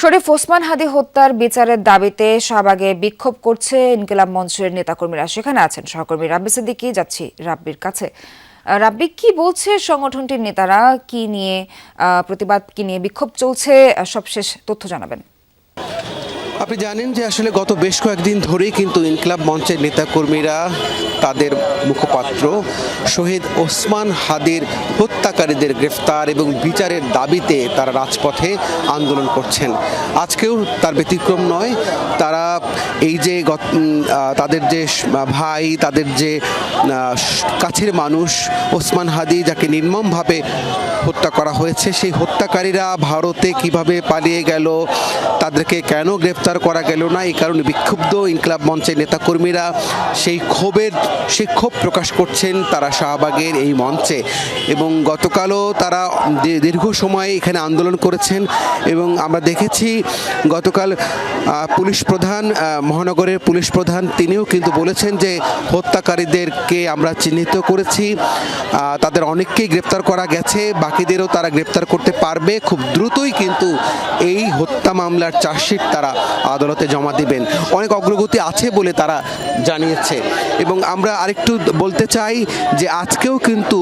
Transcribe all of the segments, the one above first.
শরীফ ওসমান হাদি হত্যার বিচারের দাবিতে শাহবাগে বিক্ষোভ করছে ইনকিলাব মঞ্চের নেতাকর্মীরা। সেখানে আছেন সহকর্মী রাব্বি সিদ্দিকি, যাচ্ছি রাব্বির কাছে। রাব্বি, কি বলছে সংগঠনটির নেতারা? কি নিয়ে প্রতিবাদ, কি নিয়ে বিক্ষোভ চলছে? সবশেষ তথ্য জানাবেন। আপনি জানেন যে আসলে গত বেশ কয়েকদিন ধরেই কিন্তু ইনকলাব মঞ্চের নেতাকর্মীরা তাদের মুখপাত্র শহীদ ওসমান হাদির হত্যাকারীদের গ্রেফতার এবং বিচারের দাবিতে তারা রাজপথে আন্দোলন করছেন। আজকেও তার ব্যতিক্রম নয়, তারা এই যে তাদের যে ভাই, তাদের যে কাছের মানুষ, ওসমান হাদি যাকে নির্মমভাবে হত্যা করা হয়েছে, সেই হত্যাকারীরা ভারতে কীভাবে পালিয়ে গেল, তাদেরকে কেন গ্রেপ্তার করা গেল না, এই কারণে বিক্ষুব্ধ ইনকলাব মঞ্চের নেতাকর্মীরা সেই ক্ষোভের, সেই ক্ষোভ প্রকাশ করছেন তারা শাহবাগের এই মঞ্চে। এবং গতকালও তারা দীর্ঘ সময় এখানে আন্দোলন করেছেন এবং আমরা দেখেছি গতকাল পুলিশ প্রধান মহানগরের পুলিশ প্রধান তিনিও কিন্তু বলেছেন যে হত্যাকারীদেরকে আমরা চিহ্নিত করেছি। তাদের অনেককেই গ্রেপ্তার করা গেছে, বাকিদেরও তারা গ্রেপ্তার করতে পারবে। খুব দ্রুতই কিন্তু এই হত্যা মামলার চার্জশিট তারা আদালতে জমা দিবেন। অনেক অগ্রগতি আছে বলে তারা জানিয়েছে। এবং আমরা আরেকটু বলতে চাই যে আজকেও কিন্তু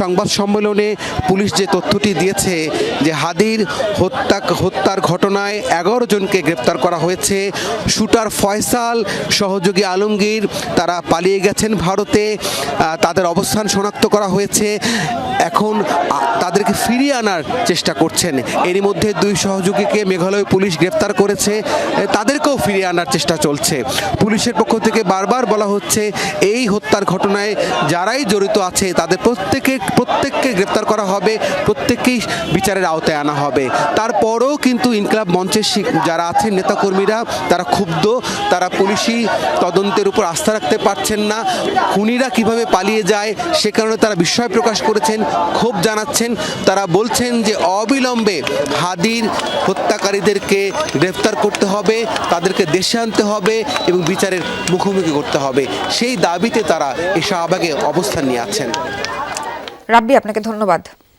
সংবাদ সম্মেলনে পুলিশ যে তথ্যটি দিয়েছে যে হাদির হত্যা, হত্যার ঘটনায় এগারো জনকে গ্রেপ্তার করা হয়েছে। শুটার ফয়সাল, সহযোগী আলমগীর, তারা পালিয়ে গেছেন ভারতে। তাদের অবস্থান শনাক্ত করা হয়েছে। এখন তাদেরকে ফিরিয়ে আনার চেষ্টা করছেন। এরই মধ্যে দুই সহযোগীকে মেঘালয় পুলিশ গ্রেপ্তার করেছে। তাদেরকেও ফিরিয়ে আনার চেষ্টা চলছে। পুলিশের পক্ষ থেকে বারবার বলা হচ্ছে, এই হত্যার ঘটনায় যারাই জড়িত আছে, তাদের প্রত্যেকে, প্রত্যেককে গ্রেপ্তার করা হবে, প্রত্যেককেই বিচারের আওতায় আনা হবে। তারপরও কিন্তু ইনকলাব মঞ্চের যারা আছেন নেতাকর্মীরা, তারা ক্ষুব্ধ। তারা পুলিশি তদন্তের উপর আস্থা রাখতে পারছেন না। খুনিরা কীভাবে পালিয়ে যায়, সে কারণে তারা বিস্ময় প্রকাশ করেছেন, ক্ষোভ জানাচ্ছেন। তারা বলছেন যে অবিলম্বে হাদির হত্যাকারীদেরকে গ্রেফতার করতে হবে, তাদেরকে দেশে আনতে হবে এবং বিচারের মুখোমুখি করতে হবে। সেই দাবিতে তারা এই শাহবাগে অবস্থান নিয়ে আছেন। রাব্বি, আপনাকে ধন্যবাদ।